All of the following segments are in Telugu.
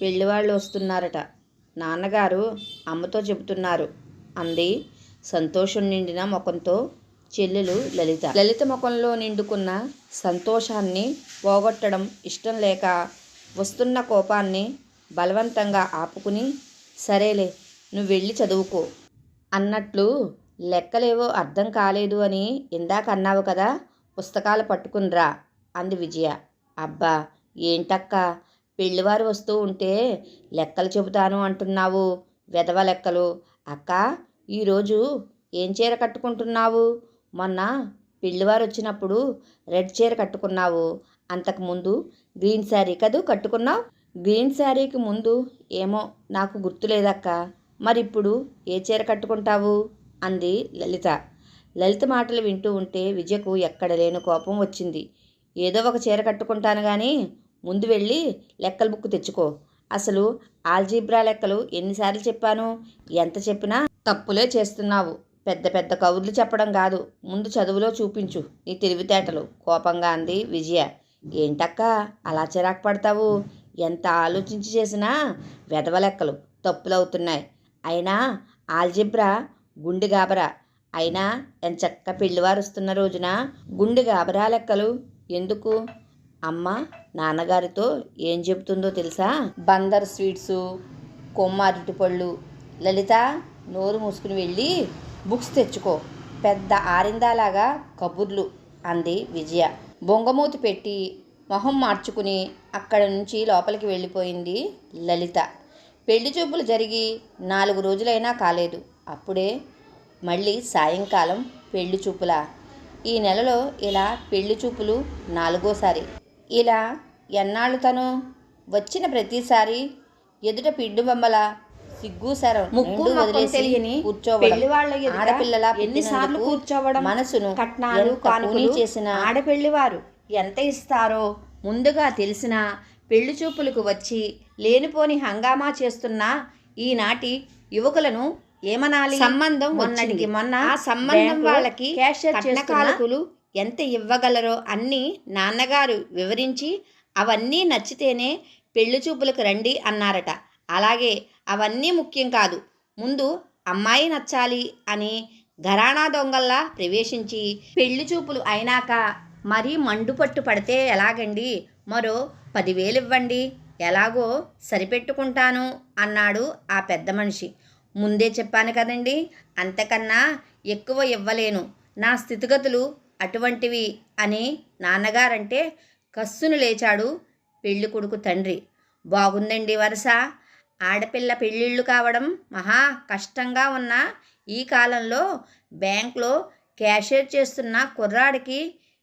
పెళ్ళివాళ్ళు వస్తున్నారట. నాన్నగారు అమ్మతో చెబుతున్నారు. అంది. సంతోషం నిండిన ముఖంతో చెల్లెలు లలిత. లలిత ముఖంలో నిండుకున్న సంతోషాన్ని పోగొట్టడం ఇష్టం లేక వస్తున్న కోపాన్ని బలవంతంగా ఆపుకుని సరేలే నువ్వు వెళ్ళి చదువుకో అన్నట్లు లెక్కలేవో అర్థం కాలేదు అని ఇందాక అన్నావు కదా పుస్తకాలు పట్టుకునిరా అంది విజయ. అబ్బా ఏంటక్క? పెళ్ళివారు వస్తూ ఉంటే లెక్కలు చెబుతాను అంటున్నావు. వెధవ లెక్కలు. అక్క ఈరోజు ఏం చీర కట్టుకుంటున్నావు? మొన్న పెళ్ళివారు వచ్చినప్పుడు రెడ్ చీర కట్టుకున్నావు. అంతకుముందు గ్రీన్ శారీ కదూ కట్టుకున్నావు? గ్రీన్ శారీకి ముందు ఏమో నాకు గుర్తులేదక్క. మరిప్పుడు ఏ చీర కట్టుకుంటావు? అంది లలిత. లలిత మాటలు వింటూ ఉంటే విజయకు ఎక్కడ లేని కోపం వచ్చింది. ఏదో ఒక చీర కట్టుకుంటాను కానీ ముందు వెళ్ళి లెక్కల బుక్ తెచ్చుకో. అసలు ఆల్జీబ్రా లెక్కలు ఎన్నిసార్లు చెప్పాను? ఎంత చెప్పినా తప్పులే చేస్తున్నావు. పెద్ద పెద్ద కవుర్లు చెప్పడం కాదు. ముందు చదువులో చూపించు. నీ తెలివితేటలు. కోపంగా అంది విజయ. ఏంటక్క? అలా చిరాకు పడతావు? ఎంత ఆలోచించి చేసినా వెధవ లెక్కలు తప్పులవుతున్నాయి. అయినా ఆల్జిబ్రా గుండె గాబరా. అయినా ఎంచక్క పెళ్ళివారు వస్తున్న రోజున గుండె గాబరా లెక్కలు? ఎందుకు? అమ్మ నాన్నగారితో ఏం చెబుతుందో తెలుసా? బందర్ స్వీట్సు కొమ్మ అరటిపళ్ళు. లలిత నోరు మూసుకుని వెళ్ళి బుక్స్ తెచ్చుకో. పెద్ద ఆరిందాలాగా కబుర్లు అంది విజయ. బొంగమూతి పెట్టి మొహం మార్చుకుని అక్కడ నుంచి లోపలికి వెళ్ళిపోయింది లలిత. పెళ్ళి చూపులు జరిగి నాలుగు రోజులైనా కాలేదు. అప్పుడే మళ్ళీ సాయంకాలం పెళ్ళి చూపులా. ఈ నెలలో ఇలా పెళ్ళి చూపులు నాలుగోసారి. ఇలా ఎన్నాళ్ళు తను వచ్చిన ప్రతిసారి ఎదుట పిండు బొమ్మల సిగ్గు శరం ముక్కు తెలియని కూర్చోవడం. ఆడపిల్లల ఎన్నిసార్లు కూర్చోవడం? మనసును కట్నాలు ఎంత కానుకలు కూనీ చేసిన ఆడపెళ్ళివారు ఎంత ఇస్తారో ముందుగా తెలిసిన పెళ్ళి చూపులకు వచ్చి లేనిపోని హంగామా చేస్తున్న ఈనాటి యువకులను ఏమనాలి? సంబంధం మొన్నటికి. మొన్న ఆ సంబంధం వాళ్ళకి క్యాషియర్ కానుకలు ఎంత ఇవ్వగలరో అన్నీ నాన్నగారు వివరించి అవన్నీ నచ్చితేనే పెళ్ళి చూపులకు రండి అన్నారట. అలాగే అవన్నీ ముఖ్యం కాదు. ముందు అమ్మాయి నచ్చాలి అని ఘరానా దొంగల్లా ప్రవేశించి పెళ్ళి చూపులు అయినాక మరీ మండుపట్టు పడితే ఎలాగండి? మరో పదివేలు ఇవ్వండి ఎలాగో సరిపెట్టుకుంటాను అన్నాడు ఆ పెద్ద మనిషి. ముందే చెప్పాను కదండి అంతకన్నా ఎక్కువ ఇవ్వలేను. నా స్థితిగతులు అటువంటివి అని నాన్నగారంటే కస్సును లేచాడు పెళ్ళి కొడుకు తండ్రి. బాగుందండి వరుస. ఆడపిల్ల పెళ్ళిళ్ళు కావడం మహా కష్టంగా ఉన్న ఈ కాలంలో బ్యాంక్లో క్యాషియర్ చేస్తున్న కుర్రాడికి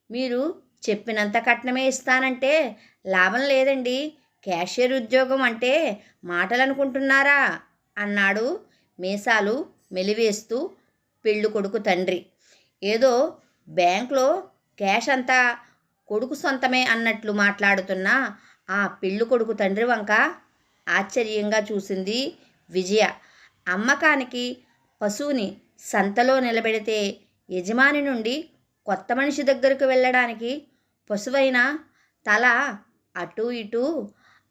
మీరు చెప్పినంత కట్నమే ఇస్తానంటే లాభం లేదండి. క్యాషియర్ ఉద్యోగం అంటే మాటలనుకుంటున్నారా? అన్నాడు మీసాలు మెలివేస్తూ పెళ్ళి కొడుకు తండ్రి. ఏదో బ్యాంక్లో క్యాష్ అంతా కొడుకు సొంతమే అన్నట్లు మాట్లాడుతున్న ఆ పెళ్ళి కొడుకు తండ్రి వంక ఆశ్చర్యంగా చూసింది విజయ. అమ్మకానికి పశువుని సంతలో నిలబెడితే యజమాని నుండి కొత్త మనిషి దగ్గరకు వెళ్ళడానికి పశువైన తల అటు ఇటు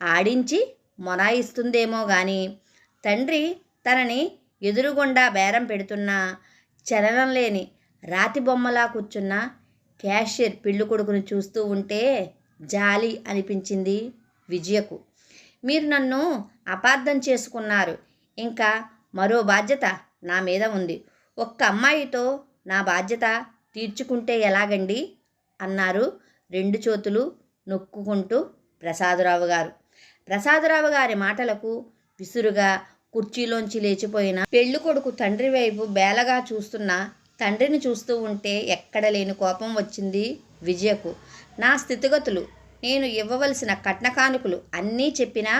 ఆడించి మొనాయిస్తుందేమో గాని తండ్రి తనని ఎదురుగుండా బేరం పెడుతున్నా చలనం లేని రాతి బొమ్మలా కూర్చున్న క్యాషియర్ పెళ్ళి కొడుకును చూస్తూ ఉంటే జాలి అనిపించింది విజయకు. మీరు నన్ను అపార్థం చేసుకున్నారు. ఇంకా మరో బాధ్యత నా మీద ఉంది. ఒక్క అమ్మాయితో నా బాధ్యత తీర్చుకుంటే ఎలాగండి? అన్నారు రెండు చేతులు నొక్కుకుంటూ ప్రసాదరావు గారు. ప్రసాదరావు గారి మాటలకు విసురుగా కుర్చీలోంచి లేచిపోయిన పెళ్ళికొడుకు తండ్రి వైపు బేలగా చూస్తున్న తండ్రిని చూస్తూ ఉంటే ఎక్కడ లేని కోపం వచ్చింది విజయకు. నా స్థితిగతులు నేను ఇవ్వవలసిన కట్న కానుకలు అన్నీ చెప్పినా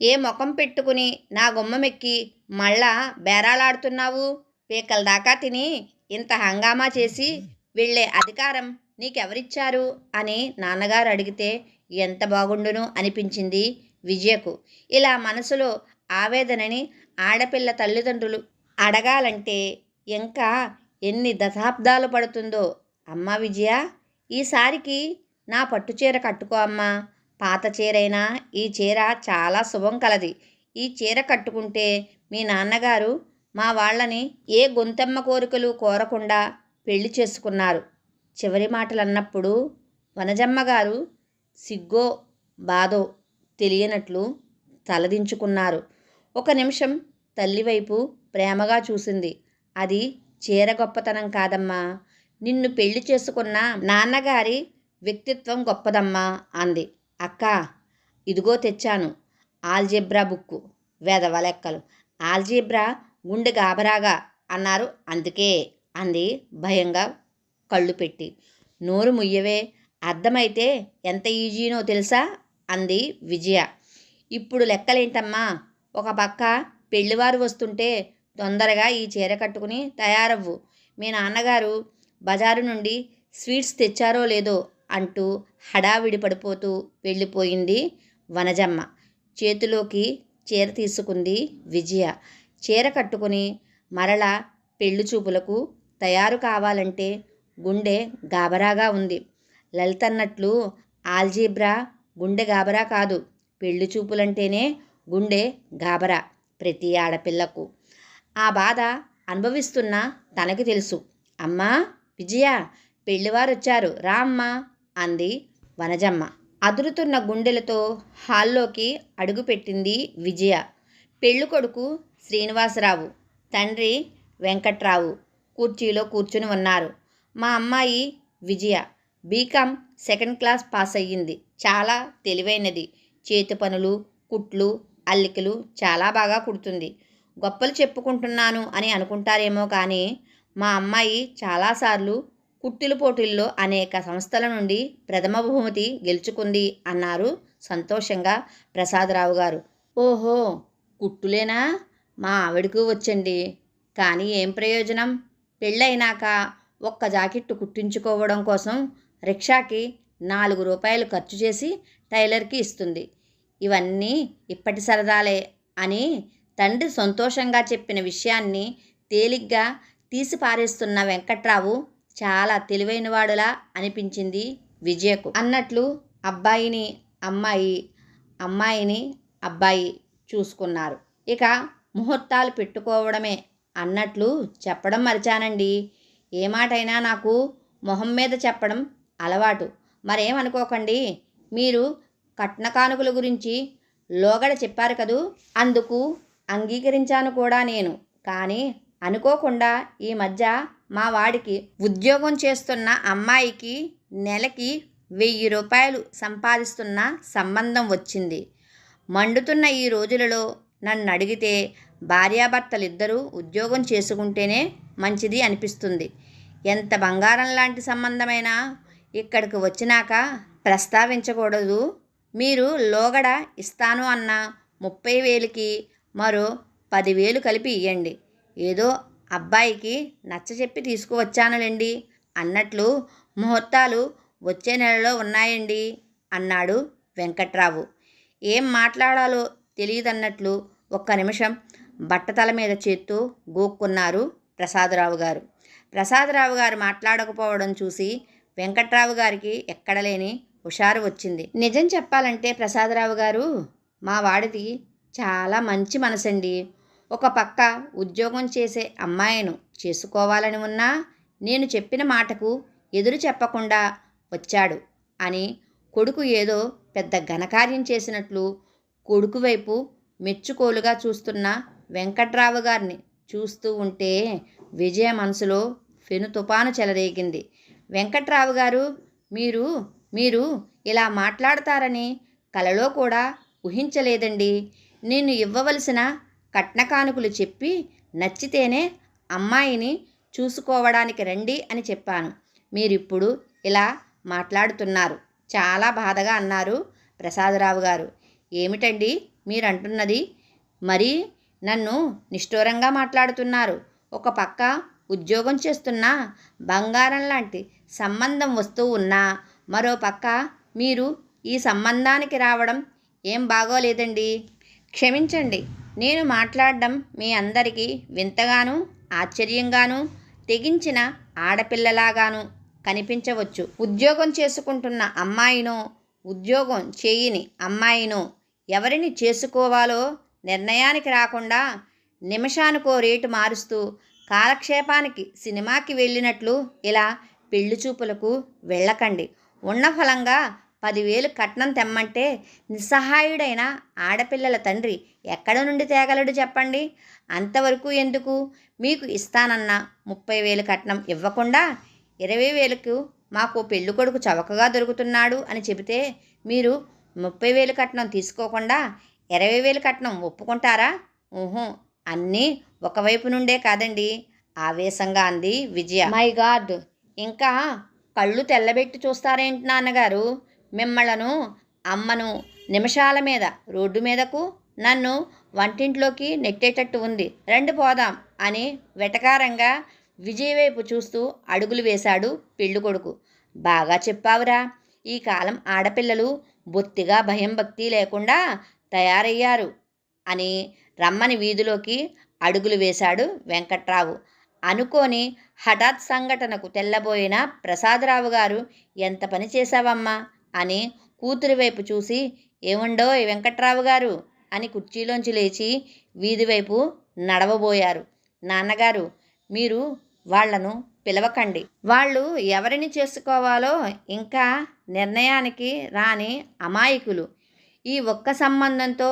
ఏ ముఖం పెట్టుకుని నా గుమ్మమెక్కి మళ్ళా బేరాలాడుతున్నావు? పీకల దాకా తిని ఇంత హంగామా చేసి వెళ్ళే అధికారం నీకెవరిచ్చారు? అని నాన్నగారు అడిగితే ఎంత బాగుండును అనిపించింది విజయకు. ఇలా మనసులో ఆవేదనని ఆడపిల్ల తల్లిదండ్రులు అడగాలంటే ఇంకా ఎన్ని దశాబ్దాలు పడుతుందో. అమ్మా విజయ ఈసారికి నా పట్టుచీర కట్టుకో అమ్మా. పాత చీరైనా ఈ చీర చాలా శుభం కలది. ఈ చీర కట్టుకుంటే మీ నాన్నగారు మా వాళ్ళని ఏ గొంతెమ్మ కోరికలు కోరకుండా పెళ్ళి చేసుకున్నారు. చివరి మాటలు అన్నప్పుడు వనజమ్మగారు సిగ్గో బాధో తెలియనట్లు తలదించుకున్నారు. ఒక నిమిషం తల్లి వైపు ప్రేమగా చూసింది. అది చీర గొప్పతనం కాదమ్మా. నిన్ను పెళ్ళి చేసుకున్న నాన్నగారి వ్యక్తిత్వం గొప్పదమ్మా అంది. అక్క ఇదిగో తెచ్చాను. Algebra book. వేదవ లెక్కలు. ఆల్జీబ్రా గుండె గాబరాగా అన్నారు. అందుకే అంది భయంగా కళ్ళు పెట్టి. నోరు ముయ్యవే. అర్థమైతే ఎంత ఈజీనో తెలుసా? అంది విజయ. ఇప్పుడు లెక్కలేంటమ్మా? ఒక పక్క పెళ్ళివారు వస్తుంటే తొందరగా ఈ చీర కట్టుకుని తయారవ్వు. మీ నాన్నగారు బజారు నుండి స్వీట్స్ తెచ్చారో లేదో అంటూ హడావిడి పడిపోతూ వెళ్ళిపోయింది వనజమ్మ. చేతిలోకి చీర తీసుకుంది విజయ. చీర కట్టుకుని మరల పెళ్ళి చూపులకు తయారు కావాలంటే గుండె గాబరాగా ఉంది. లలితన్నట్లు ఆల్జీబ్రా గుండె గాబరా కాదు. పెళ్ళి చూపులంటేనే గుండె గాబరా ప్రతి ఆడపిల్లకు. ఆ బాధ అనుభవిస్తున్న తనకి తెలుసు. అమ్మా విజయ పెళ్ళివారొచ్చారు రా అమ్మా అంది వనజమ్మ. అదురుతున్న గుండెలతో హాల్లోకి అడుగుపెట్టింది విజయ. పెళ్ళికొడుకు శ్రీనివాసరావు తండ్రి వెంకట్రావు కుర్చీలో కూర్చుని ఉన్నారు. మా అమ్మాయి Vijaya BCom second class pass అయ్యింది చాలా తెలివైనది. చేతి పనులు కుట్లు అల్లికలు చాలా బాగా కుడుతుంది. గొప్పలు చెప్పుకుంటున్నాను అని అనుకుంటారేమో కానీ మా అమ్మాయి చాలాసార్లు కుట్టిల పోటీల్లో అనేక సంస్థల నుండి ప్రథమ బహుమతి గెలుచుకుంది అన్నారు సంతోషంగా ప్రసాదరావు గారు. ఓహో కుట్టులేనా? మా ఆవిడకు వచ్చండి. కానీ ఏం ప్రయోజనం? పెళ్ళైనాక ఒక్క జాకెట్టు కుట్టించుకోవడం కోసం రిక్షాకి నాలుగు రూపాయలు ఖర్చు చేసి టైలర్కి ఇస్తుంది. ఇవన్నీ ఇప్పటి సరదాలే అని తండ్రి సంతోషంగా చెప్పిన విషయాన్ని తేలిగ్గా తీసిపారేస్తున్న వెంకట్రావు చాలా తెలివైనవాడులా అనిపించింది విజయకు. అన్నట్లు అబ్బాయిని అమ్మాయి అమ్మాయిని అబ్బాయి చూసుకున్నారు. ఇక ముహూర్తాలు పెట్టుకోవడమే అన్నట్లు చెప్పడం మరిచానండి. ఏ మాటైనా నాకు మొహం మీద చెప్పడం అలవాటు. మరేమనుకోకండి మీరు కట్న కానుకల గురించి లోగడ చెప్పారు కదూ? అందుకు అంగీకరించాను కూడా నేను. కానీ అనుకోకుండా ఈ మధ్య మా వాడికి ఉద్యోగం చేస్తున్న అమ్మాయికి నెలకి వెయ్యి రూపాయలు సంపాదిస్తున్న సంబంధం వచ్చింది. మండుతున్న ఈ రోజులలో నన్ను అడిగితే భార్యాభర్తలిద్దరూ ఉద్యోగం చేసుకుంటేనే మంచిది అనిపిస్తుంది. ఎంత బంగారం లాంటి సంబంధమైనా ఇక్కడికి వచ్చినాక ప్రస్తావించకూడదు. మీరు లోగడ ఇస్తాను అన్న ముప్పై వేలకి మరో పదివేలు కలిపి ఇవ్వండి ఏదో అబ్బాయికి నచ్చచెప్పి తీసుకువచ్చానులేండి. అన్నట్లు ముహూర్తాలు వచ్చే నెలలో ఉన్నాయండి అన్నాడు వెంకట్రావు. ఏం మాట్లాడాలో తెలియదన్నట్లు ఒక్క నిమిషం బట్టతల మీద చేత్తో గోక్కున్నారు ప్రసాదరావు గారు. ప్రసాదరావు గారు మాట్లాడకపోవడం చూసి వెంకట్రావు గారికి ఎక్కడలేని హుషారు వచ్చింది. నిజం చెప్పాలంటే ప్రసాదరావు గారు మా వాడిది చాలా మంచి మనసండి. ఒక పక్క ఉద్యోగం చేసే అమ్మాయిను చేసుకోవాలని ఉన్నా నేను చెప్పిన మాటకు ఎదురు చెప్పకుండా వచ్చాడు అని కొడుకు ఏదో పెద్ద ఘనకార్యం చేసినట్లు కొడుకు వైపు మెచ్చుకోలుగా చూస్తున్న వెంకట్రావు గారిని చూస్తూ ఉంటే విజయ మనసులో ఫెను తుపాను చెలరేగింది. వెంకట్రావు గారు మీరు మీరు ఇలా మాట్లాడతారని కలలో కూడా ఊహించలేదండి. నేను ఇవ్వవలసిన కట్న కానుకలు చెప్పి నచ్చితేనే అమ్మాయిని చూసుకోవడానికి రండి అని చెప్పాను. మీరిప్పుడు ఇలా మాట్లాడుతున్నారు. చాలా బాధగా అన్నారు ప్రసాదరావు గారు. ఏమిటండి మీరు అంటున్నది మరి నన్ను నిష్ఠూరంగా మాట్లాడుతున్నారు. ఒక పక్క ఉద్యోగం చేస్తున్నా బంగారం లాంటి సంబంధం వస్తూ ఉన్నా మరో పక్క మీరు ఈ సంబంధానికి రావడం ఏం బాగోలేదండి? క్షమించండి. నేను మాట్లాడడం మీ అందరికీ వింతగాను ఆశ్చర్యంగాను తెగించిన ఆడపిల్లలాగాను కనిపించవచ్చు. ఉద్యోగం చేసుకుంటున్న అమ్మాయినో ఉద్యోగం చేయని అమ్మాయినో ఎవరిని చేసుకోవాలో నిర్ణయానికి రాకుండా నిమిషానికో రేటు మారుస్తూ కాలక్షేపానికి సినిమాకి వెళ్ళినట్లు ఇలా పెళ్ళి చూపులకు వెళ్ళకండి. ఉన్న ఫలంగా పదివేలు కట్నం తెమ్మంటే నిస్సహాయుడైన ఆడపిల్లల తండ్రి ఎక్కడ నుండి తేగలడు చెప్పండి? అంతవరకు ఎందుకు? మీకు ఇస్తానన్న ముప్పై వేలు కట్నం ఇవ్వకుండా ఇరవై వేలకు మాకు పెళ్ళి కొడుకు చవకగా దొరుకుతున్నాడు అని చెబితే మీరు ముప్పై వేలు కట్నం తీసుకోకుండా ఇరవై వేలు కట్నం ఒప్పుకుంటారా? ఊహు అన్నీ ఒకవైపు నుండే కాదండి. ఆవేశంగా అంది విజయ. మై గాడ్ ఇంకా కళ్ళు తెల్లబెట్టి చూస్తారేంటి నాన్నగారు? మిమ్మలను అమ్మను నిమిషాల మీద రోడ్డు మీదకు నన్ను వంటింట్లోకి నెట్టేటట్టు ఉంది. రండి పోదాం అని వెటకారంగా విజయ్ వైపు చూస్తూ అడుగులు వేశాడు పెళ్ళి కొడుకు. బాగా చెప్పావురా ఈ కాలం ఆడపిల్లలు బొత్తిగా భయం భక్తి లేకుండా తయారయ్యారు అని రమ్మని వీధిలోకి అడుగులు వేశాడు వెంకట్రావు. అనుకోని హఠాత్ సంఘటనకు తెల్లబోయిన ప్రసాదరావు గారు ఎంత పని చేశావమ్మా? అని కూతురి వైపు చూసి ఏముండో వెంకట్రావు గారు అని కుర్చీలోంచి లేచి వీధి వైపు నడవబోయారు. నాన్నగారు మీరు వాళ్ళను పిలవకండి. వాళ్ళు ఎవరిని చేసుకోవాలో ఇంకా నిర్ణయానికి రాని అమాయకులు. ఈ ఒక్క సంబంధంతో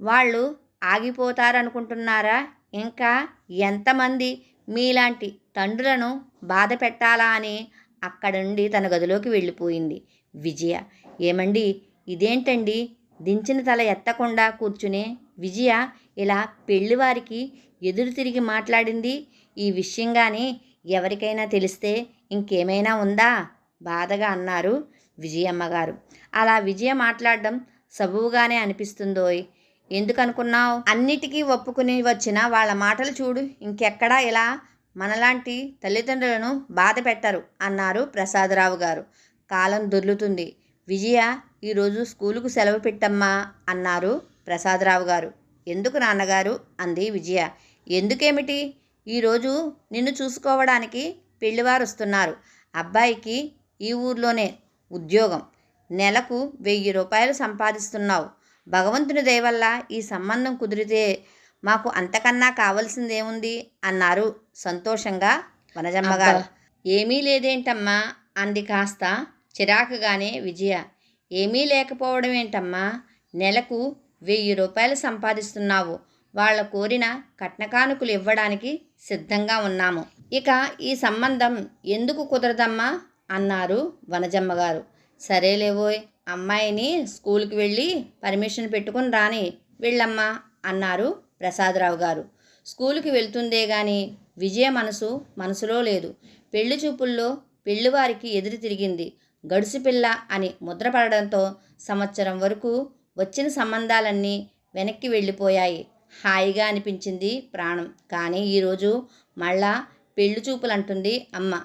వాళ్ళు ఆగిపోతారనుకుంటున్నారా? ఇంకా ఎంతమంది మీలాంటి తండ్రులను బాధ పెట్టాలా అని అక్కడ నుండి తన గదిలోకి వెళ్ళిపోయింది. విజయ. ఏమండి? ఇదేంటండి? దించిన తల ఎత్తకుండా కూర్చునే విజయ ఇలా పెళ్ళివారికి ఎదురు తిరిగి మాట్లాడింది. ఈ విషయంగానే ఎవరికైనా తెలిస్తే ఇంకేమైనా ఉందా? బాధగా అన్నారు విజయమ్మ గారు అలా విజయ మాట్లాడడం సబువుగానే అనిపిస్తుందోయ్. ఎందుకనుకున్నావు? అన్నిటికీ ఒప్పుకుని వచ్చిన వాళ్ళ మాటలు చూడు. ఇంకెక్కడా ఇలా మనలాంటి తల్లిదండ్రులను బాధ పెట్టరు అన్నారు ప్రసాదరావు గారు కాలం దొర్లుతుంది. విజయ ఈరోజు స్కూలుకు సెలవు పెట్టమ్మా అన్నారు ప్రసాదరావు గారు. ఎందుకు నాన్నగారు? అంది విజయ. ఎందుకేమిటి? ఈరోజు నిన్ను చూసుకోవడానికి పెళ్ళివారు వస్తున్నారు అబ్బాయికి ఈ ఊర్లోనే ఉద్యోగం. నెలకు వెయ్యి రూపాయలు సంపాదిస్తున్నావు. భగవంతుని దయవల్ల ఈ సంబంధం కుదిరితే మాకు అంతకన్నా కావలసిందేముంది? అన్నారు సంతోషంగా వనజమ్మ గారు. ఏమీ లేదేంటమ్మా? అంది కాస్త చిరాకుగానే విజయ ఏమీ లేకపోవడం ఏంటమ్మా? నెలకు వెయ్యి రూపాయలు సంపాదిస్తున్నావు. వాళ్ళ కోరిన కట్నకానుకలు ఇవ్వడానికి సిద్ధంగా ఉన్నాము. ఇక ఈ సంబంధం ఎందుకు కుదరదమ్మా? అన్నారు వనజమ్మగారు. సరేలేవోయ్ అమ్మాయిని స్కూల్కి వెళ్ళి పర్మిషన్ పెట్టుకుని రాని వెళ్ళమ్మా అన్నారు ప్రసాదరావు గారు. స్కూల్కి వెళ్తుందే గాని విజయ మనసు మనసులో లేదు. పెళ్ళి చూపుల్లో పెళ్ళివారికి ఎదురు తిరిగింది. గడుసుపిల్ల అని ముద్రపడడంతో సంవత్సరం వరకు వచ్చిన సంబంధాలన్నీ వెనక్కి వెళ్ళిపోయాయి. హాయిగా అనిపించింది ప్రాణం. కానీ ఈరోజు మళ్ళా పెళ్ళి చూపులంటుంది అమ్మ.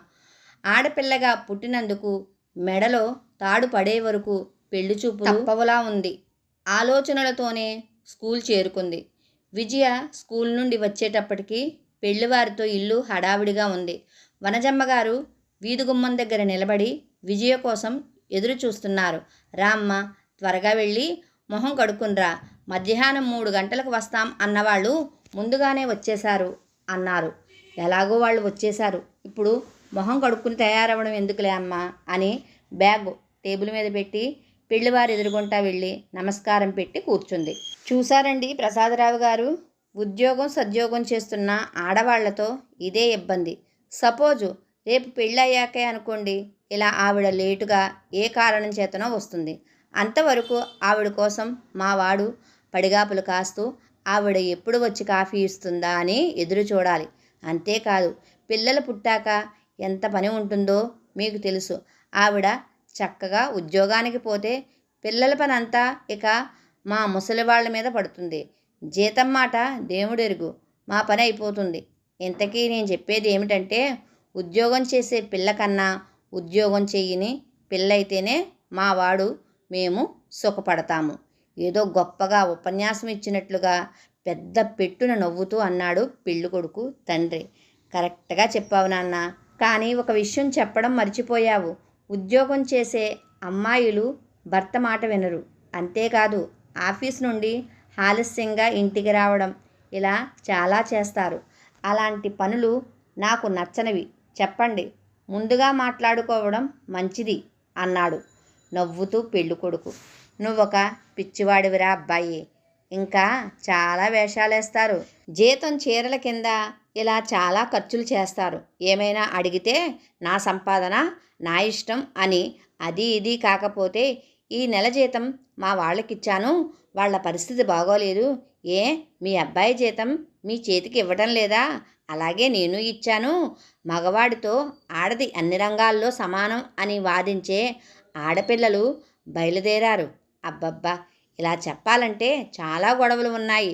ఆడపిల్లగా పుట్టినందుకు మెడలో తాడు పడే వరకు పెళ్ళి చూపు తప్పవలా ఉంది. ఆలోచనలతోనే స్కూల్ చేరుకుంది. విజయ స్కూల్ నుండి వచ్చేటప్పటికి పెళ్ళివారితో ఇల్లు హడావిడిగా ఉంది. వనజమ్మ గారు వీధి గుమ్మం దగ్గర నిలబడి విజయ కోసం ఎదురు చూస్తున్నారు రామ్మ త్వరగా వెళ్ళి మొహం కడుక్కునిరా మధ్యాహ్నం మూడు గంటలకు వస్తాం అన్నవాళ్ళు ముందుగానే వచ్చేశారు అన్నారు. ఎలాగో వాళ్ళు వచ్చేశారు. ఇప్పుడు మొహం కడుక్కుని తయారవ్వడం ఎందుకులే అమ్మా? అని బ్యాగ్ టేబుల్ మీద పెట్టి పెళ్ళివారు ఎదురుగుంటా వెళ్ళి నమస్కారం పెట్టి కూర్చుంది. చూసారండి ప్రసాదరావు గారు? ఉద్యోగం సద్యోగం చేస్తున్న ఆడవాళ్ళతో ఇదే ఇబ్బంది. సపోజు రేపు పెళ్ళయ్యాకే అనుకోండి. ఇలా ఆవిడ లేటుగా ఏ కారణం చేతనో వస్తుంది. అంతవరకు ఆవిడ కోసం మా వాడు పడిగాపులు కాస్తూ ఆవిడ ఎప్పుడు వచ్చి కాఫీ ఇస్తుందా అని ఎదురు చూడాలి. అంతేకాదు పిల్లలు పుట్టాక ఎంత పని ఉంటుందో మీకు తెలుసు. ఆవిడ చక్కగా ఉద్యోగానికి పోతే పిల్లల పని అంతా ఇక మా ముసలి వాళ్ళ మీద పడుతుంది. జీతం మాట దేవుడెరుగు. మా పని అయిపోతుంది. ఇంతకీ నేను చెప్పేది ఏమిటంటే ఉద్యోగం చేసే పిల్ల కన్నా ఉద్యోగం చేయని పిల్లయితేనే మా వాడు మేము సుఖపడతాము. ఏదో గొప్పగా ఉపన్యాసం ఇచ్చినట్లుగా పెద్ద పెట్టున నవ్వుతూ అన్నాడు పెళ్ళి కొడుకు తండ్రి. కరెక్ట్గా చెప్పావు నాన్న. కానీ ఒక విషయం చెప్పడం మర్చిపోయావు. ఉద్యోగం చేసే అమ్మాయిలు భర్త మాట వినరు. అంతేకాదు ఆఫీస్ నుండి ఆలస్యంగా ఇంటికి రావడం ఇలా చాలా చేస్తారు. అలాంటి పనులు నాకు నచ్చనివి. చెప్పండి. ముందుగా మాట్లాడుకోవడం మంచిది అన్నాడు నవ్వుతూ పెళ్ళి కొడుకు. నువ్వొక పిచ్చివాడివిరా అబ్బాయి. ఇంకా చాలా వేషాలేస్తారు. జీతం చీరల కింద ఇలా చాలా ఖర్చులు చేస్తారు. ఏమైనా అడిగితే నా సంపాదన నా ఇష్టం అని అది ఇది కాకపోతే ఈ నెల జీతం మా వాళ్ళకిచ్చాను. వాళ్ళ పరిస్థితి బాగోలేదు. ఏ? మీ అబ్బాయి జీతం మీ చేతికి ఇవ్వడం లేదా? అలాగే నేను ఇచ్చాను. మగవాడితో ఆడది అన్ని రంగాల్లో సమానం అని వాదించే ఆడపిల్లలు బయలుదేరారు. అబ్బబ్బా! ఇలా చెప్పాలంటే చాలా గొడవలు ఉన్నాయి.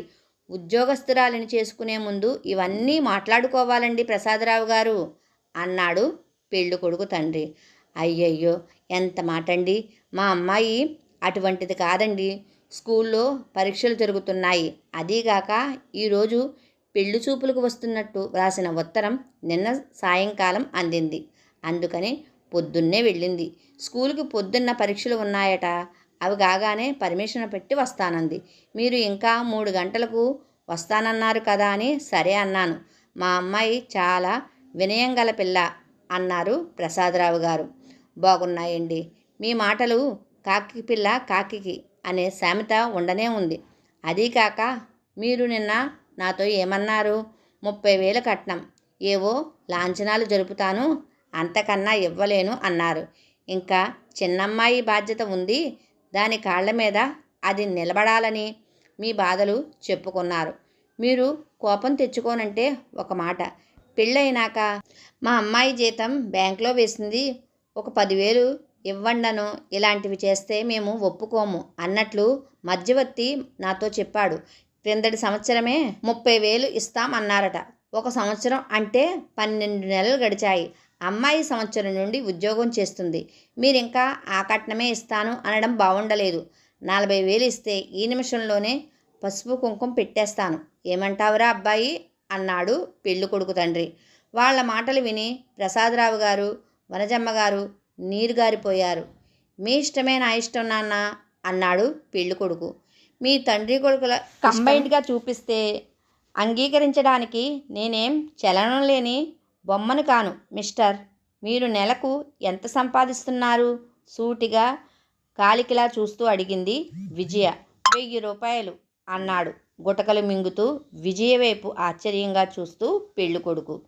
ఉద్యోగస్తురాలిని చేసుకునే ముందు ఇవన్నీ మాట్లాడుకోవాలండి ప్రసాదరావు గారు అన్నాడు పెళ్ళి కొడుకు తండ్రి. అయ్యయ్యో! ఎంత మాటండి! మా అమ్మాయి అటువంటిది కాదండి. స్కూల్లో పరీక్షలు జరుగుతున్నాయి. అదీగాక ఈరోజు పెళ్ళి చూపులకు వస్తున్నట్టు వ్రాసిన ఉత్తరం నిన్న సాయంకాలం అందింది. అందుకని పొద్దున్నే వెళ్ళింది. స్కూల్కి పొద్దున్న పరీక్షలు ఉన్నాయట. అవి కాగానే పర్మిషన్ పెట్టి వస్తానంది. మీరు ఇంకా మూడు గంటలకు వస్తానన్నారు కదా అని సరే అన్నాను. మా అమ్మాయి చాలా వినయం గల పిల్ల అన్నారు ప్రసాదరావు గారు. బాగున్నాయండి. మీ మాటలు కాకి పిల్ల కాకికి అనే సామెత ఉండనే ఉంది. అదీ కాక మీరు నిన్న నాతో ఏమన్నారు? ముప్పై వేల కట్నం. ఏవో లాంఛనాలు జరుపుతాను అంతకన్నా ఇవ్వలేను అన్నారు. ఇంకా చిన్నమ్మాయి బాధ్యత ఉంది దాని కాళ్ళ మీద అది నిలబడాలని మీ బాధలు చెప్పుకున్నారు. మీరు కోపం తెచ్చుకోనంటే ఒక మాట. పెళ్ళైనాక మా అమ్మాయి జీతం బ్యాంక్లో వేసింది ఒక పదివేలు ఇవ్వండను ఇలాంటివి చేస్తే మేము ఒప్పుకోము అన్నట్లు మధ్యవర్తి నాతో చెప్పాడు. క్రిందటి సంవత్సరమే ముప్పై వేలు ఇస్తామన్నారట. ఒక సంవత్సరం అంటే పన్నెండు నెలలు గడిచాయి. అమ్మాయి సంవత్సరం నుండి ఉద్యోగం చేస్తుంది. మీరు ఇంకా ఆ కట్నమే ఇస్తాను అనడం బాగుండలేదు నలభై వేలు ఇస్తే ఈ నిమిషంలోనే పసుపు కుంకుమ పెట్టేస్తాను. ఏమంటావురా అబ్బాయి? అన్నాడు పెళ్ళి కొడుకు తండ్రి. వాళ్ళ మాటలు విని ప్రసాదరావు గారు వనజమ్మ గారు నీరు గారిపోయారు. మీ ఇష్టమే నా ఇష్టం నాన్న అన్నాడు పెళ్ళి కొడుకు. మీ తండ్రి కొడుకుల కంబైన్డ్గా చూపిస్తే అంగీకరించడానికి నేనేం చలనం లేని బొమ్మను కాను మిస్టర్. మీరు నెలకు ఎంత సంపాదిస్తున్నారు? సూటిగా కాలికిలా చూస్తూ అడిగింది విజయ. వెయ్యి రూపాయలు అన్నాడు. గుటకలు మింగుతూ విజయ వైపు ఆశ్చర్యంగా చూస్తూ పెళ్ళి కొడుకు.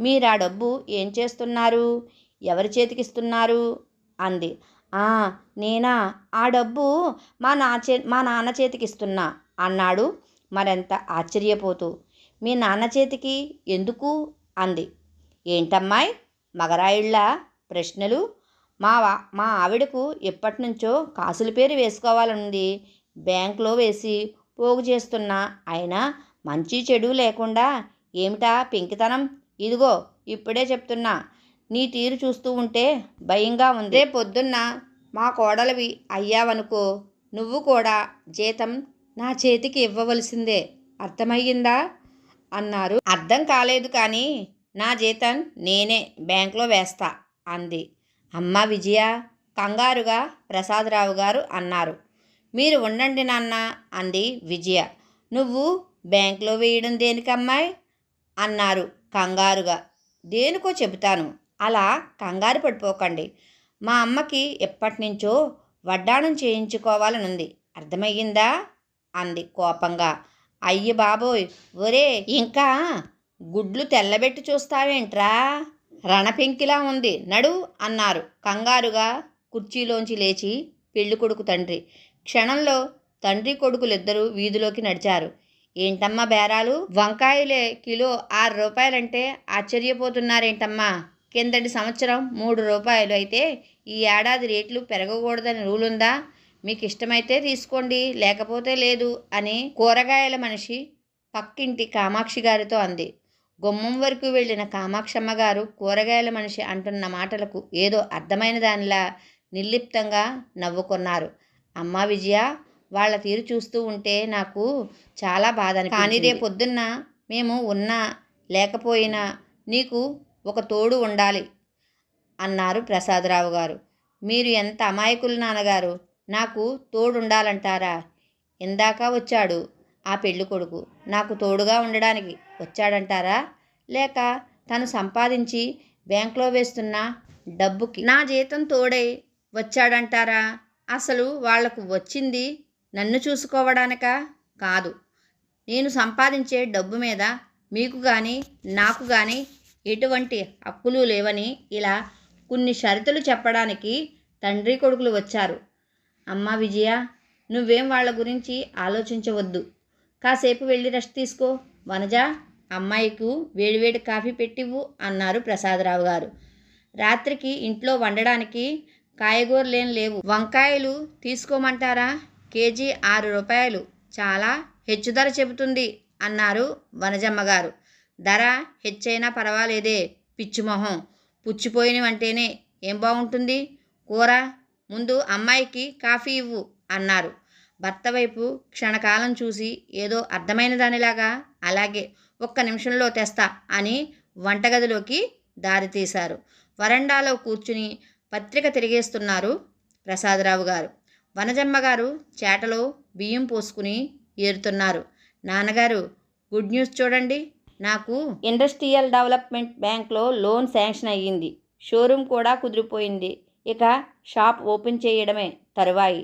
మీరు ఆ డబ్బు ఏం చేస్తున్నారు? ఎవరి చేతికిస్తున్నారు? అంది. "ఆ, నేనా? ఆ డబ్బు మా నా చే మా నాన్న చేతికి ఇస్తున్నా అన్నాడు. మరెంత ఆశ్చర్యపోతూ మీ నాన్న చేతికి ఎందుకు? అంది. ఏంటమ్మాయ్? మగరాయుళ్ళ ప్రశ్నలు. మా వా మా ఆవిడకు ఎప్పటి నుంచో కాసుల పేరు వేసుకోవాలనుంది. బ్యాంకులో వేసి పోగు చేస్తున్నా. అయినా మంచి చెడు లేకుండా ఏమిటా పెంకితనం? ఇదిగో ఇప్పుడే చెప్తున్నా. నీ తీరు చూస్తూ ఉంటే భయంగా ఉంది. రేపు పొద్దున్న మా కోడలివి అయ్యావనుకో నువ్వు కూడా జీతం నా చేతికి ఇవ్వవలసిందే. అర్థమయ్యిందా? అన్నారు. అర్థం కాలేదు కానీ నా జీతం నేనే బ్యాంకులో వేస్తా అంది. అమ్మ విజయ కంగారుగా ప్రసాదరావు గారు అన్నారు. మీరు ఉండండి నాన్న అంది విజయ. నువ్వు బ్యాంకులో వేయడం దేనికమ్మాయి? అన్నారు కంగారుగా. దేనికో చెబుతాను. అలా కంగారు పడిపోకండి. మా అమ్మకి ఎప్పటి నుంచో వడ్డాణం చేయించుకోవాలనుంది. అర్థమయ్యిందా? అంది కోపంగా. అయ్య బాబోయ్! ఒరే ఇంకా గుడ్లు తెల్లబెట్టి చూస్తావేంట్రా? రణపెంకిలా ఉంది. నడు అన్నారు కంగారుగా కుర్చీలోంచి లేచి పెళ్ళి కొడుకు తండ్రి. క్షణంలో తండ్రి కొడుకులిద్దరూ వీధిలోకి నడిచారు. ఏంటమ్మా బేరాలు? వంకాయలే కిలో ఆరు రూపాయలంటే ఆశ్చర్యపోతున్నారేంటమ్మా? కిందటి సంవత్సరం మూడు రూపాయలు అయితే ఈ ఏడాది రేట్లు పెరగకూడదని రూల్ ఉందా? మీకు ఇష్టమైతే తీసుకోండి లేకపోతే లేదు అని కూరగాయల మనిషి పక్కింటి కామాక్షి గారితో అంది. గుమ్మం వరకు వెళ్ళిన కామాక్షమ్మ గారు కూరగాయల మనిషి అంటున్న మాటలకు ఏదో అర్థమైన దానిలా నిర్లిప్తంగా నవ్వుకున్నారు. అమ్మ విజయ వాళ్ళ తీరు చూస్తూ ఉంటే నాకు చాలా బాధ కానీ రేపు పొద్దున్న మేము ఉన్నా లేకపోయినా నీకు ఒక తోడు ఉండాలి అన్నారు ప్రసాదరావు గారు మీరు ఎంత అమాయకులు నాన్నగారు నాకు తోడుండాలంటారా? ఇందాక వచ్చాడు ఆ పెళ్ళి కొడుకు. నాకు తోడుగా ఉండడానికి వచ్చాడంటారా? లేక తను సంపాదించి బ్యాంక్లో వేస్తున్న డబ్బుకి నా జీతం తోడై వచ్చాడంటారా? అసలు వాళ్ళకు వచ్చింది నన్ను చూసుకోవడానిక? కాదు. నేను సంపాదించే డబ్బు మీద మీకు కానీ నాకు కానీ ఎటువంటి హక్కులు లేవని ఇలా కొన్ని షరతులు చెప్పడానికి తండ్రి కొడుకులు వచ్చారు. అమ్మా విజయ నువ్వేం వాళ్ళ గురించి ఆలోచించవద్దు. కాసేపు వెళ్ళి రెస్ట్ తీసుకో. వనజ అమ్మాయికు వేడివేడి కాఫీ పెట్టివ్వు అన్నారు ప్రసాదరావు గారు. రాత్రికి ఇంట్లో వండడానికి కాయగూరలేం లేవు. వంకాయలు తీసుకోమంటారా? కేజీ ఆరు రూపాయలు. చాలా హెచ్చు ధర చెబుతుంది అన్నారు వనజమ్మ గారు. ధర హెచ్చైనా పర్వాలేదే పిచ్చిమొహం పుచ్చిపోయినవంటేనే ఏం బాగుంటుంది కూర ముందు అమ్మాయికి కాఫీ ఇవ్వు అన్నారు. భర్త వైపు క్షణకాలం చూసి ఏదో అర్థమైన దానిలాగా అలాగే ఒక్క నిమిషంలో తెస్తా అని వంటగదిలోకి దారితీశారు వరండాలో కూర్చుని పత్రిక తిరిగేస్తున్నారు ప్రసాదరావు గారు. వనజమ్మ గారు చేటలో బియ్యం పోసుకుని ఏరుతున్నారు. నాన్నగారు గుడ్ న్యూస్ చూడండి. నాకు ఇండస్ట్రియల్ డెవలప్మెంట్ బ్యాంక్లో లోన్ శాంక్షన్ అయ్యింది. షోరూమ్ కూడా కుదిరిపోయింది. ఇక షాప్ ఓపెన్ చేయడమే తరువాయి.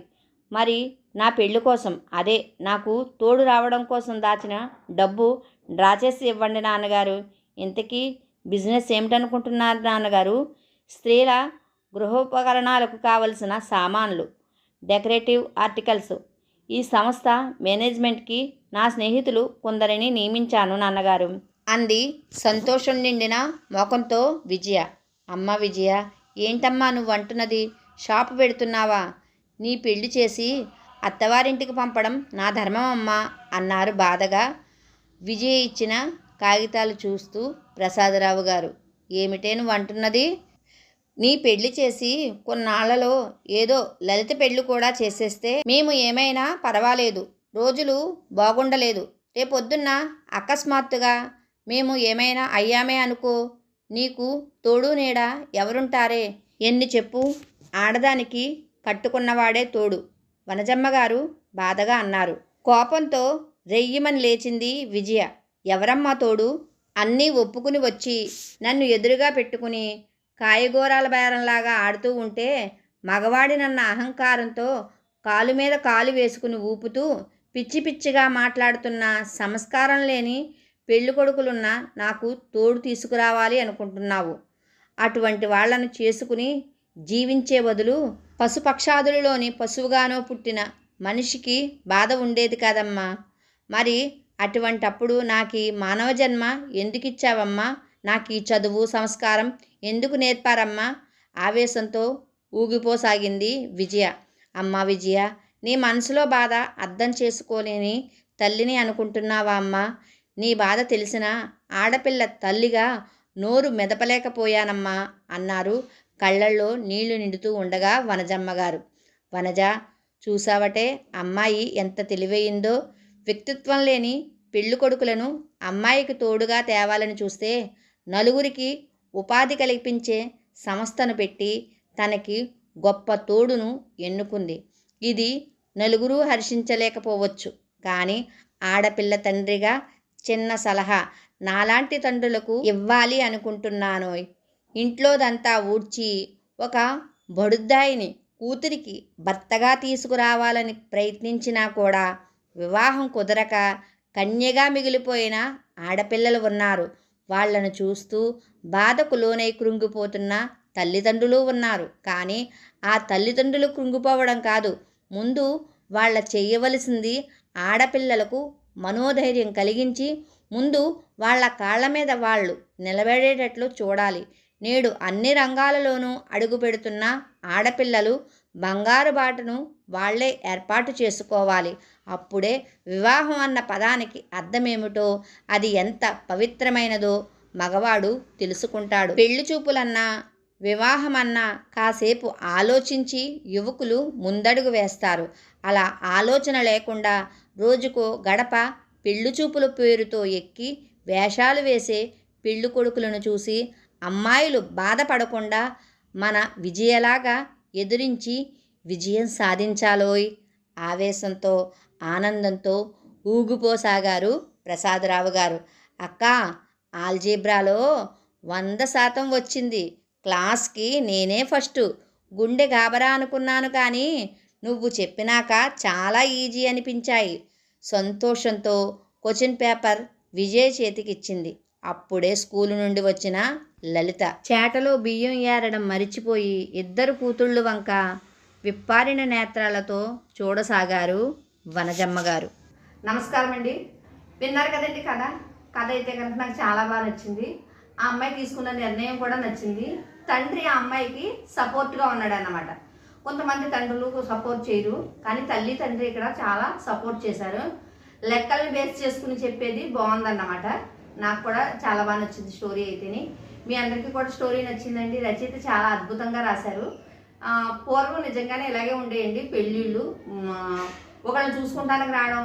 మరి నా పెళ్ళి కోసం అదే నాకు తోడు రావడం కోసం దాచిన డబ్బు డ్రా చేసి ఇవ్వండి నాన్నగారు. ఇంతకీ బిజినెస్ ఏమిటనుకుంటున్నారు నాన్నగారు? స్త్రీల గృహోపకరణాలకు కావలసిన సామాన్లు డెకరేటివ్ ఆర్టికల్స్ ఈ సంస్థ మేనేజ్మెంట్కి నా స్నేహితులు కొందరిని నియమించాను నాన్నగారు. అంది సంతోషం నిండిన ముఖంతో విజయ. అమ్మ విజయ ఏంటమ్మా నువ్వు అంటున్నది షాపు పెడుతున్నావా? నీ పెళ్ళి చేసి అత్తవారింటికి పంపడం నా ధర్మం అమ్మా అన్నారు బాధగా విజయ ఇచ్చిన కాగితాలు చూస్తూ ప్రసాదరావు గారు. ఏమిటే నువ్వు అంటున్నది నీ పెళ్ళి చేసి కొన్నాళ్ళలో ఏదో లలిత పెళ్ళి కూడా చేసేస్తే మేము ఏమైనా పర్వాలేదు. రోజులు బాగుండలేదు. రేపొద్దున్న అకస్మాత్తుగా మేము ఏమైనా అయ్యామే అనుకో నీకు తోడు నీడ ఎవరుంటారే? ఎన్ని చెప్పు? ఆడదానికి కట్టుకున్నవాడే తోడు. వనజమ్మగారు బాధగా అన్నారు. కోపంతో రెయ్యమని లేచింది విజయ. ఎవరమ్మా తోడు? అన్నీ ఒప్పుకుని వచ్చి నన్ను ఎదురుగా పెట్టుకుని కాయగూరాల బేరంలాగా ఆడుతూ ఉంటే మగవాడినన్న అహంకారంతో కాలు మీద కాలు వేసుకుని ఊపుతూ పిచ్చి పిచ్చిగా మాట్లాడుతున్న సంస్కారం లేని పెళ్ళి కొడుకులున్న నాకు తోడు తీసుకురావాలి అనుకుంటున్నావు. అటువంటి వాళ్ళను చేసుకుని జీవించే బదులు పశుపక్షాదులలోని పశువుగానో పుట్టిన మనిషికి బాధ ఉండేది కాదమ్మా. మరి అటువంటప్పుడు నాకు మానవ జన్మ ఎందుకు ఇచ్చావమ్మా నాకు ఈ చదువు సంస్కారం ఎందుకు నేర్పారమ్మా? ఆవేశంతో ఊగిపోసాగింది విజయ. అమ్మా విజయ నీ మనసులో బాధ అర్థం చేసుకోలేని తల్లిని అనుకుంటున్నావా అమ్మా? నీ బాధ తెలిసిన ఆడపిల్ల తల్లిగా నోరు మెదపలేకపోయానమ్మా అన్నారు. కళ్ళల్లో నీళ్ళు నిండుతూ ఉండగా వనజమ్మగారు. వనజ చూసావటే అమ్మాయి ఎంత తెలివయిందో వ్యక్తిత్వం లేని పెళ్ళికొడుకులను అమ్మాయికి తోడుగా తేవాలని చూస్తే నలుగురికి ఉపాధి కల్పించే సంస్థను పెట్టి తనకి గొప్ప తోడును ఎన్నుకుంది. ఇది నలుగురు హర్షించలేకపోవచ్చు. కానీ ఆడపిల్ల తండ్రిగా చిన్న సలహా నాలాంటి తండ్రులకు ఇవ్వాలి అనుకుంటున్నాను. ఇంట్లోదంతా ఊడ్చి ఒక బడుద్దాయిని కూతురికి భర్తగా తీసుకురావాలని ప్రయత్నించినా కూడా వివాహం కుదరక కన్యగా మిగిలిపోయిన ఆడపిల్లలు ఉన్నారు. వాళ్ళను చూస్తూ బాధకు లోనై కృంగిపోతున్న తల్లిదండ్రులు ఉన్నారు. కానీ ఆ తల్లిదండ్రులు కృంగిపోవడం కాదు. ముందు వాళ్ళ చేయవలసింది ఆడపిల్లలకు మనోధైర్యం కలిగించి ముందు వాళ్ళ కాళ్ళ మీద వాళ్ళు నిలబడేటట్లు చూడాలి. నేడు అన్ని రంగాలలోనూ అడుగుపెడుతున్న ఆడపిల్లలు బంగారు బాటను వాళ్ళే ఏర్పాటు చేసుకోవాలి. అప్పుడే వివాహం అన్న పదానికి అర్థమేమిటో అది ఎంత పవిత్రమైనదో మగవాడు తెలుసుకుంటాడు. పెళ్ళి చూపులన్నా వివాహమన్నా కాసేపు ఆలోచించి యువకులు ముందడుగు వేస్తారు. అలా ఆలోచన లేకుండా రోజుకో గడప పెళ్ళి చూపుల పేరుతో ఎక్కి వేషాలు వేసే పెళ్ళి కొడుకులను చూసి అమ్మాయిలు బాధపడకుండా మన విజయలాగా ఎదురించి విజయం సాధించాలోయ్. ఆవేశంతో ఆనందంతో ఊగిపోసాగారు ప్రసాదరావు గారు. అక్క ఆల్జీబ్రాలో వంద శాతం వచ్చింది. క్లాస్కి నేనే ఫస్ట్. గుండె గాబరా అనుకున్నాను కానీ నువ్వు చెప్పినాక చాలా ఈజీ అనిపించాయి. సంతోషంతో క్వశ్చన్ పేపర్ విజయ్ చేతికిచ్చింది. అప్పుడే స్కూలు నుండి వచ్చిన లలిత. చేటలో బియ్యం ఏరడం మరిచిపోయి ఇద్దరు కూతుళ్ళు వంక విప్పారిన నేత్రాలతో చూడసాగారు వనజమ్మ గారు నమస్కారం అండి విన్నారు కదండి కథ? కథ అయితే కనుక నాకు చాలా బాగా నచ్చింది. ఆ అమ్మాయి తీసుకున్న నిర్ణయం కూడా నచ్చింది. తండ్రి ఆ అమ్మాయికి సపోర్ట్గా ఉన్నాడు అన్నమాట కొంతమంది తండ్రులు సపోర్ట్ చేయరు కానీ తల్లి తండ్రి ఇక్కడ చాలా సపోర్ట్ చేశారు. లెక్కల్ని బేస్ చేసుకుని చెప్పేది బాగుందన్నమాట. నాకు కూడా చాలా బాగా నచ్చింది స్టోరీ అయితేని. మీ అందరికీ కూడా స్టోరీ నచ్చిందండి. రచయిత చాలా అద్భుతంగా రాశారు. పూర్వం నిజంగానే ఇలాగే ఉండేయండి. పెళ్ళిళ్ళు ఒకళ్ళు ఒకళ్ళని చూసుకుంటానికి రావడం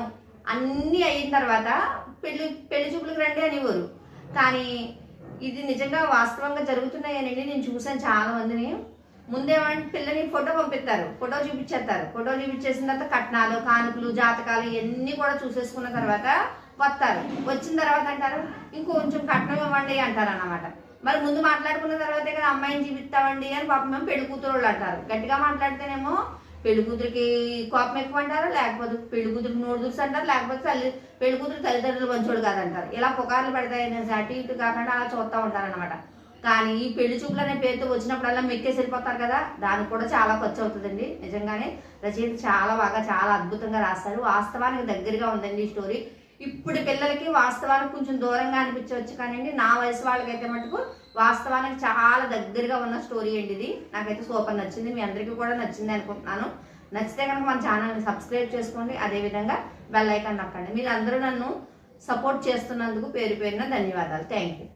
అన్నీ అయిన తర్వాత పెళ్ళి పెళ్ళి చూపులకు రండి అనేవారు. కానీ ఇది నిజంగా వాస్తవంగా జరుగుతున్నాయనండి నేను చూసాను చాలా మందిని ముందేమంటే పిల్లని ఫోటో పంపిస్తారు ఫోటో చూపించేస్తారు. ఫోటో చూపించేసిన తర్వాత కట్నాలు కానుకలు జాతకాలు ఇవన్నీ కూడా చూసేసుకున్న తర్వాత వస్తారు. వచ్చిన తర్వాత అంటారు ఇంకొంచెం కట్నం ఇవ్వండి అంటారు అన్నమాట మరి ముందు మాట్లాడుకున్న తర్వాతే కదా అమ్మాయిని చూపిస్తామండి అని పాపం మేము పెళ్ళి కూతురు వాళ్ళు అంటారు. గట్టిగా మాట్లాడితేనేమో పెళ్ళి కూతురికి కోపం ఎక్కువ అంటారు లేకపోతే పెళ్ళి కూతురికి నోడు దూసి అంటారు లేకపోతే తల్లి పెళ్ళి కూతురు తల్లిదండ్రులు మంచోడు కాదంటారు? ఇలా పుకార్లు పెడతాయి అనేసి అటు ఇటు కాకుండా అలా చూస్తూ ఉంటారనమాట కానీ ఈ పెళ్ళి చూపులు అనే పేరుతో వచ్చినప్పుడల్లా మెక్కేసి వెళ్ళిపోతారు కదా? దానికి కూడా చాలా ఖర్చు అవుతుందండి. నిజంగానే రచయిత చాలా బాగా చాలా అద్భుతంగా రాస్తారు. వాస్తవానికి దగ్గరగా ఉందండి ఈ స్టోరీ. ఇప్పుడు పిల్లలకి వాస్తవానికి కొంచెం దూరంగా అనిపించవచ్చు కానివ్వండి నా వయసు వాళ్ళకైతే మటుకు వాస్తవానికి చాలా దగ్గరగా ఉన్న స్టోరీ అండి ఇది. నాకైతే సూపర్ నచ్చింది. మీ అందరికీ కూడా నచ్చింది అనుకుంటున్నాను. నచ్చితే కనుక మన ఛానల్ని సబ్స్క్రైబ్ చేసుకోండి. అదేవిధంగా బెల్ ఐకాన్ నొక్కండి. మీరు అందరూ నన్ను సపోర్ట్ చేస్తున్నందుకు పేరు పేరున ధన్యవాదాలు. Thank you